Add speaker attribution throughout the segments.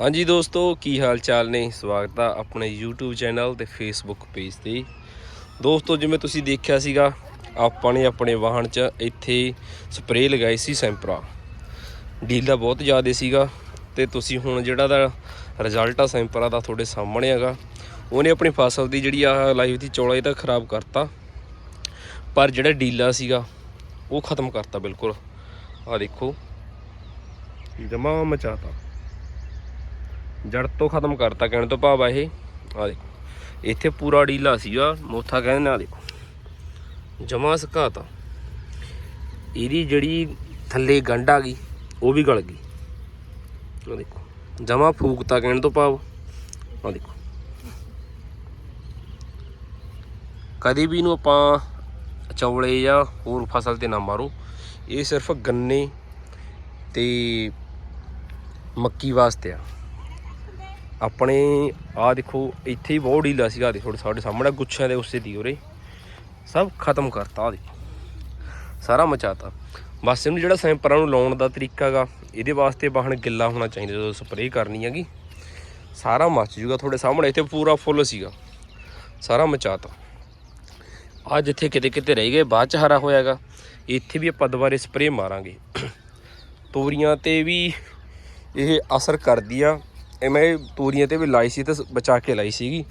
Speaker 1: ਹਾਂਜੀ ਦੋਸਤੋ, ਕੀ ਹਾਲ ਚਾਲ ਨੇ? ਸਵਾਗਤ ਆ ਆਪਣੇ YouTube ਚੈਨਲ ਤੇ Facebook ਪੇਜ ਤੇ। ਦੋਸਤੋ, ਜਿਵੇਂ ਤੁਸੀਂ ਦੇਖਿਆ ਸੀਗਾ, ਆਪਾਂ ਨੇ ਆਪਣੇ ਵਾਹਨ 'ਚ ਇੱਥੇ ਸਪਰੇਅ ਲਗਾਈ ਸੀ ਸੈਂਪਰਾ। ਡੀਲ ਦਾ ਬਹੁਤ ਜ਼ਿਆਦਾ ਸੀਗਾ ਤੇ ਤੁਸੀਂ ਹੁਣ ਜਿਹੜਾ ਦਾ ਰਿਜ਼ਲਟ ਆ ਸੈਂਪਰਾ ਦਾ ਤੁਹਾਡੇ ਸਾਹਮਣੇ ਹੈਗਾ, ਉਹਨੇ ਆਪਣੀ ਫਸਲ ਦੀ ਜਿਹੜੀ ਆ ਲਾਈਫ ਦੀ ਚੌਲਾ ਇਹ ਤਾਂ ਖਰਾਬ ਕਰਤਾ। ਪਰ ਜਿਹੜਾ ਡੀਲਾ ਸੀਗਾ, ਉਹ ਖਤਮ ਕਰਤਾ ਬਿਲਕੁਲ। ਆ ਦੇਖੋ, ਜਮਾ ਮਚਾਤਾ। ਜੜ ਤੋਂ ਖਤਮ ਕਰਤਾ ਕਹਿਣ ਤੋਂ ਭਾਵ ਆ ਇਹ। ਆ ਦੇਖੋ। ਇੱਥੇ ਪੂਰਾ ਡੀਲਾ ਸੀਗਾ, ਮੋਥਾ ਕਹਿੰਦੇ ਨੇ ਆ ਦੇਖੋ। ਜਮਾ ਸੁਕਾਤਾ। ਇਹਦੀ ਜਿਹੜੀ ਥੱਲੇ ਗੰਢ ਆ ਗਈ, ਉਹ ਵੀ ਗਲ ਗਈ। ਆ ਦੇਖੋ। ਜਮਾ ਫੂਕਤਾ ਕਹਿਣ ਤੋਂ ਭਾਵ। ਆ ਦੇਖੋ। ਕਦੇ ਵੀ ਇਹਨੂੰ ਆਪਾਂ ਚੌਲੇ ਜਾਂ ਹੋਰ ਫਸਲ ਤੇ ਨਾ ਮਾਰੋ। ਇਹ ਸਿਰਫ ਗੰਨੇ ਤੇ ਮੱਕੀ ਵਾਸਤੇ ਆ। ਆਪਣੇ ਆ ਦੇਖੋ, ਇੱਥੇ ਹੀ ਬਹੁਤ ਢੀਲਾ ਸੀਗਾ ਦੇਖੋ, ਸਾਡੇ ਸਾਹਮਣੇ ਗੁੱਛਿਆਂ ਦੇ ਉਸੇ ਦੀ ਉਰੇ। ਸਭ ਖਤਮ ਕਰਤਾ ਆ ਦੇਖੋ। ਸਾਰਾ ਮਚਾਤਾ। ਬਸ ਇਹਨੂੰ ਜਿਹੜਾ ਸੈਂਪਰਾਂ ਨੂੰ ਲਾਉਣ ਦਾ ਤਰੀਕਾ ਹੈਗਾ ਇਹਦੇ ਵਾਸਤੇ ਵਾਹਣ ਗਿੱਲਾ ਹੋਣਾ ਚਾਹੀਦਾ, ਜਦੋਂ ਸਪਰੇਅ ਕਰਨੀ ਹੈਗੀ। ਸਾਰਾ ਮੱਚ ਜੂਗਾ ਤੁਹਾਡੇ ਸਾਹਮਣੇ, ਇੱਥੇ ਪੂਰਾ ਫੁੱਲ ਸੀਗਾ। ਸਾਰਾ ਮਚਾਤਾ। ਆ ਜਿੱਥੇ ਕਿਤੇ ਕਿਤੇ ਰਹਿ ਗਏ, ਬਾਅਦ ਚ ਹਰਾ ਹੋਇਆਗਾ। ਇੱਥੇ ਵੀ ਆਪਾਂ ਦੁਬਾਰੇ ਸਪਰੇਅ ਮਾਰਾਂਗੇ। ਤੋਰੀਆਂ ਤੇ ਵੀ ਇਹ ਅਸਰ ਕਰਦੀ ਆ। ਇਹ ਮੈਂ ਤੂਰੀਆਂ ਤੇ ਵੀ ਲਾਈ ਸੀ ਤੇ ਬਚਾ ਕੇ ਲਾਈ ਸੀਗੀ।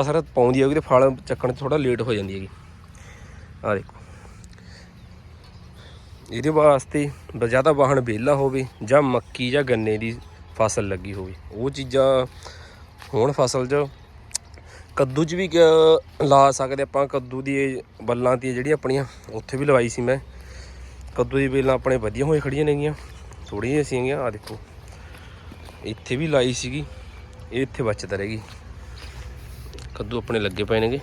Speaker 1: ਅਸਰ ਪਾਉਂਦੀ ਹੈਗੀ ਤੇ ਫਲ ਚੱਕਣ 'ਚ ਥੋੜਾ ਲੇਟ ਹੋ ਜਾਂਦੀ ਹੈਗੀ। ਆ ਦੇਖੋ। ਇਹਦੇ ਵਾਸਤੇ ਜ਼ਿਆਦਾ ਜਾਂ ਵਾਹਣ ਵਿਹਲਾ ਹੋਵੇ, ਜਾਂ ਮੱਕੀ ਜਾਂ ਗੰਨੇ ਦੀ ਫਸਲ ਲੱਗੀ ਹੋਵੇ। ਉਹ ਚੀਜ਼ਾਂ ਹੁਣ ਫਸਲ 'ਚ ਕੱਦੂ 'ਚ ਵੀ ਲਾ ਸਕਦੇ ਆਪਾਂ। ਕੱਦੂ ਦੀ ਬੱਲਾਂ ਤੇ ਜਿਹੜੀਆਂ ਆਪਣੀਆਂ, ਉੱਥੇ ਵੀ ਲਵਾਈ ਸੀ ਮੈਂ। ਕੱਦੂ ਦੀ ਬੇਲਾਂ ਆਪਣੇ ਵਧੀਆ ਹੋਏ ਖੜੀਆਂ ਨੇਗੀਆਂ। ਥੋੜੀਆਂ ਸੀਗੀਆਂ। ਆ ਦੇਖੋ। ਇੱਥੇ ਵੀ ਲਾਈ ਸੀਗੀ, ਇਹ ਇੱਥੇ ਬਚਤ ਰਹਿ ਗਈ ਕੱਦੂ ਆਪਣੇ ਲੱਗੇ ਪਏ ਨੇਗੇ।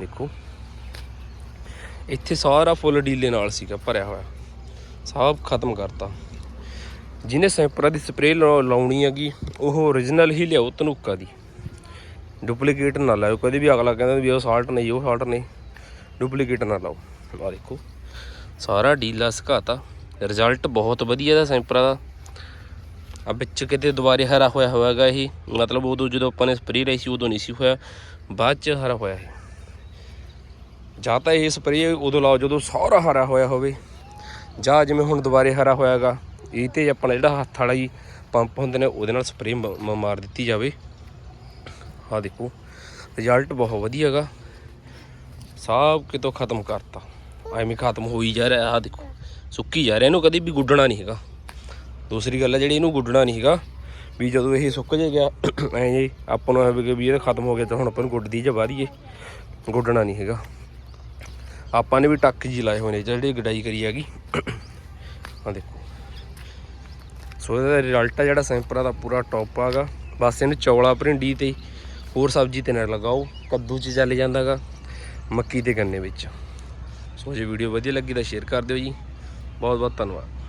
Speaker 1: ਦੇਖੋ। ਇੱਥੇ ਸਾਰਾ ਫੁੱਲ ਡੀਲੇ ਨਾਲ ਸੀਗਾ, ਭਰਿਆ ਹੋਇਆ। ਸਭ ਖਤਮ ਕਰਤਾ। ਜਿਹਨੇ ਸੈਂਪਰਾਂ ਦੀ ਸਪਰੇਅ ਲਾਉਣੀ ਹੈਗੀ, ਉਹ ਓਰੀਜਨਲ ਹੀ ਲਿਆਓ ਤਨੂਕਾ ਦੀ। ਡੁਪਲੀਕੇਟ ਨਾ ਲਾਓ ਕਦੇ ਵੀ ਅਗਲਾ ਕਹਿੰਦਾ ਵੀ ਉਹ ਸਾਲਟ ਨਹੀਂ, ਉਹ ਸਾਲਟ ਨਹੀਂ। ਡੁਪਲੀਕੇਟ ਨਾ ਲਾਓ। ਆ ਦੇਖੋ। ਸਾਰਾ ਡੀਲਾ ਸੁਕਾਤਾ। ਰਿਜ਼ਲਟ ਬਹੁਤ ਵਧੀਆ ਦਾ ਸੈਂਪਰਾਂ ਦਾ। ਆ ਵਿੱਚ ਕਿਤੇ ਦੁਬਾਰੇ ਹਰਾ ਹੋਇਆ ਹੋਵੇਗਾ ਇਹ, ਮਤਲਬ ਉਦੋਂ ਜਦੋਂ ਆਪਾਂ ਨੇ ਸਪਰੇਅ ਲਈ ਸੀ, ਉਦੋਂ ਨਹੀਂ ਸੀ ਹੋਇਆ, ਬਾਅਦ ਚ ਹਰਾ ਹੋਇਆ ਇਹ। ਜਾਂ ਤਾਂ ਇਹ ਸਪਰੇਅ ਉਦੋਂ ਲਾਓ ਜਦੋਂ ਸਾਰਾ ਹਰਾ ਹੋਇਆ ਹੋਵੇ। ਜਾਂ ਜਿਵੇਂ ਹੁਣ ਦੁਬਾਰੇ ਹਰਾ ਹੋਇਆਗਾ, ਇਹ ਤੇ ਆਪਣਾ ਜਿਹੜਾ ਹੱਥ ਵਾਲਾ ਹੀ ਪੰਪ ਹੁੰਦੇ ਨੇ, ਉਹਦੇ ਨਾਲ ਸਪਰੇਅ ਮਾਰ ਦਿੱਤੀ ਜਾਵੇ। ਆ ਦੇਖੋ ਰਿਜ਼ਲਟ ਬਹੁਤ ਵਧੀਆ ਹੈਗਾ ਸਭ ਕਿਤੋਂ ਖਤਮ ਕਰਤਾ। ਐਵੇਂ ਖਤਮ ਹੋਈ ਜਾ ਰਿਹਾ ਆ ਦੇਖੋ, ਸੁੱਕੀ ਜਾ ਰਿਹਾ, ਇਹਨੂੰ ਕਦੇ ਵੀ ਗੁੱਡਣਾ ਨਹੀਂ ਹੈਗਾ। ਦੂਸਰੀ ਗੱਲ ਹੈ ਜਿਹੜੀ ਇਹਨੂੰ ਗੁੱਡਣਾ ਨਹੀਂ ਹੈਗਾ ਵੀ ਜਦੋਂ ਇਹ ਸੁੱਕ ਜੇ ਗਿਆ, ਐਂ ਜੀ ਆਪਾਂ ਨੂੰ ਐਵੇਂ ਵੀ ਇਹ ਖਤਮ ਹੋ ਗਿਆ ਤਾਂ ਹੁਣ ਆਪਾਂ ਨੂੰ ਗੁੱਡਦੀ ਜਾਂ ਵਾਰੀਏ ਗੁੱਡਣਾ ਨਹੀਂ ਹੈਗਾ। ਆਪਾਂ ਨੇ ਵੀ ਟੱਕ ਜੀ ਲਾਏ ਹੋਏ ਨੇ ਜਿਹੜੀ ਗਡਾਈ ਕਰੀ ਹੈਗੀ। ਆ ਦੇਖੋ। ਸੋ ਇਹਦਾ ਰਿਜ਼ਲਟ ਆ ਜਿਹੜਾ ਸੈਂਪਰਾ ਦਾ ਪੂਰਾ ਟੌਪ ਆਗਾ ਬਸ ਇਹਨੂੰ ਚੌਲਾ ਭਰਿੰਡੀ ਤੇ ਹੋਰ ਸਬਜ਼ੀ ਤੇ ਨਾ ਲਗਾਓ, ਕੱਦੂ 'ਚ ਚੱਲ ਜਾਂਦਾਗਾ, ਮੱਕੀ ਤੇ ਗੰਨੇ ਵਿੱਚ। ਸੋ ਜੇ ਵੀਡੀਓ ਵਧੀਆ ਲੱਗੀ ਤਾਂ ਸ਼ੇਅਰ ਕਰ ਦਿਓ ਜੀ। ਬਹੁਤ ਬਹੁਤ ਧੰਨਵਾਦ।